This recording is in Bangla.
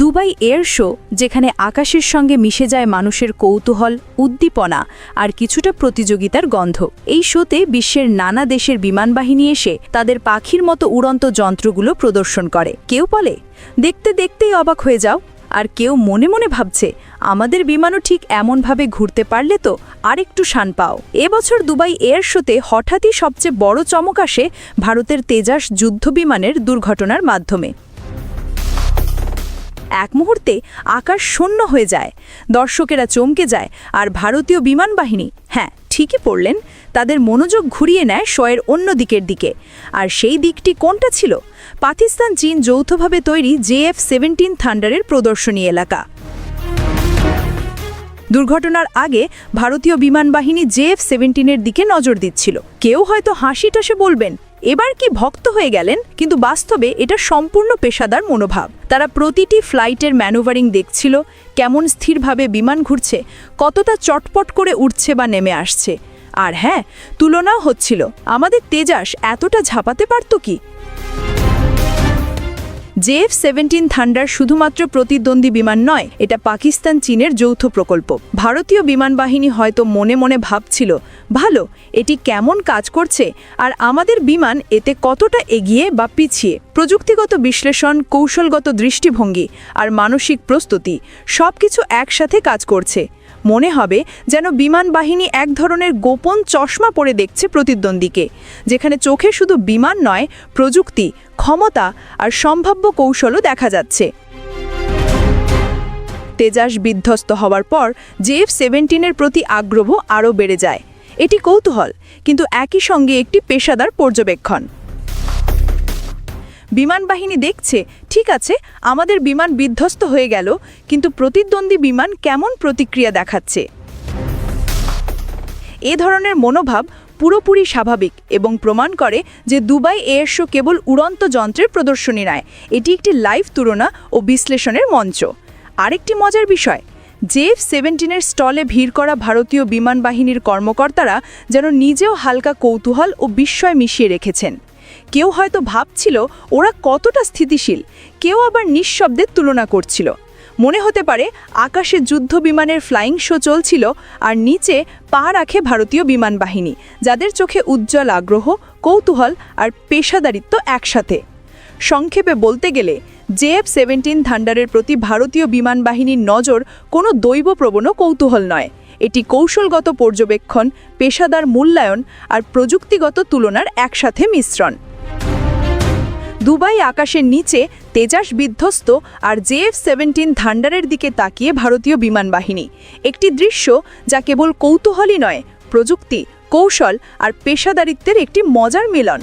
দুবাই এয়ার শো, যেখানে আকাশের সঙ্গে মিশে যায় মানুষের কৌতূহল, উদ্দীপনা আর কিছুটা প্রতিযোগিতার গন্ধ। এই শোতে বিশ্বের নানা দেশের বিমানবাহিনী এসে তাদের পাখির মতো উড়ন্ত যন্ত্রগুলো প্রদর্শন করে। কেউ বলে, দেখতে দেখতেই অবাক হয়ে যাও। আর কেউ মনে মনে ভাবছে, আমাদের বিমানও ঠিক এমনভাবে ঘুরতে পারলে তো আরেকটু শান পাও। এবছর দুবাই এয়ার শোতে হঠাৎই সবচেয়ে বড় চমক আসে ভারতের তেজাস যুদ্ধ বিমানের দুর্ঘটনার মাধ্যমে। এক মুহূর্তে আকাশ শূন্য হয়ে যায়। দর্শকেরা চমকে যায় আর ভারতীয় বিমান বাহিনী হ্যাঁ ঠিকই পড়লেন, তাদের মনোযোগ ঘুরিয়ে নেয় শয়ের অন্য দিকের দিকে। আর সেই দিকটি কোনটা ছিল? পাকিস্তান, চীন যৌথভাবে তৈরি জেএফ সেভেন্টিন থান্ডারের প্রদর্শনী এলাকা। দুর্ঘটনার আগে ভারতীয় বিমান বাহিনী জেএফ সেভেন্টিনের দিকে নজর দিচ্ছিল। কেউ হয়তো হাসি টাসে বলবেন এবার কি ভক্ত হয়ে গেলেন? কিন্তু বাস্তবে এটা সম্পূর্ণ পেশাদার মনোভাব। তারা প্রতিটি ফ্লাইটের ম্যানুভারিং দেখছিল, কেমন স্থিরভাবে বিমান ঘুরছে, কতটা চটপট করে উঠছে বা নেমে আসছে। আর হ্যাঁ তুলনাও হচ্ছিল। আমাদের তেজাস এতটা ঝাঁপাতে পারত কি? জেএফ সেভেন্টিন থান্ডার শুধুমাত্র প্রতিদ্বন্দ্বী বিমান নয়, এটা পাকিস্তান চীনের যৌথ প্রকল্প। ভারতীয় বিমান বাহিনী হয়তো মনে মনে ভাবছিল, ভালো, এটি কেমন কাজ করছে, আর আমাদের বিমান এতে কতটা এগিয়ে বা পিছিয়ে? প্রযুক্তিগত বিশ্লেষণ, কৌশলগত দৃষ্টিভঙ্গি আর মানসিক প্রস্তুতি সব কিছু একসাথে কাজ করছে। মনে হবে যেন বিমান বাহিনী এক ধরনের গোপন চশমা পরে দেখছে প্রতিদ্বন্দ্বীকে, যেখানে চোখে শুধু বিমান নয়, প্রযুক্তি, ক্ষমতা আর সম্ভাব্য কৌশলও দেখা যাচ্ছে। তেজাস বিধ্বস্ত হওয়ার পর জেএফ সেভেন্টিনের প্রতি আগ্রহ আরও বেড়ে যায়। এটি কৌতূহল, কিন্তু একই সঙ্গে একটি পেশাদার পর্যবেক্ষণ। বিমান বাহিনী দেখছে, ঠিক আছে, আমাদের বিমান বিধ্বস্ত হয়ে গেল, কিন্তু প্রতিদ্বন্দ্বী বিমান কেমন প্রতিক্রিয়া দেখাচ্ছে? এ ধরনের মনোভাব পুরোপুরি স্বাভাবিক এবং প্রমাণ করে যে দুবাই এয়ার শো কেবল উড়ন্ত যন্ত্রের প্রদর্শনী নয়, এটি একটি লাইভ তুলনা ও বিশ্লেষণের মঞ্চ। আরেকটি মজার বিষয় জেএফ সেভেন্টিনের স্টলে ভিড় করা ভারতীয় বিমান বাহিনীর কর্মকর্তারা যেন নিজেও হালকা কৌতূহল ও বিস্ময় মিশিয়ে রেখেছেন। কেউ হয়তো ভাবছিল ওরা কতটা স্থিতিশীল, কেউ আবার নিঃশব্দের তুলনা করছিল। মনে হতে পারে আকাশে যুদ্ধ বিমানের ফ্লাইং শো চলছিল আর নিচে পা রাখে ভারতীয় বিমান বাহিনী, যাদের চোখে উজ্জ্বল আগ্রহ, কৌতূহল আর পেশাদারিত্ব একসাথে। সংক্ষেপে বলতে গেলে জেএফ সেভেন্টিন থান্ডারের প্রতি ভারতীয় বিমান বাহিনীর নজর কোনো দৈবপ্রবণ কৌতূহল নয়। এটি কৌশলগত পর্যবেক্ষণ, পেশাদার মূল্যায়ন আর প্রযুক্তিগত তুলনার একসাথে মিশ্রণ। দুবাই আকাশের নিচে তেজাস বিধ্বস্ত আর জেএফ সেভেন্টিন থান্ডারের দিকে তাকিয়ে ভারতীয় বিমান বাহিনী। একটি দৃশ্য যা কেবল কৌতূহলই নয়, প্রযুক্তি, কৌশল আর পেশাদারিত্বের একটি মজার মিলন।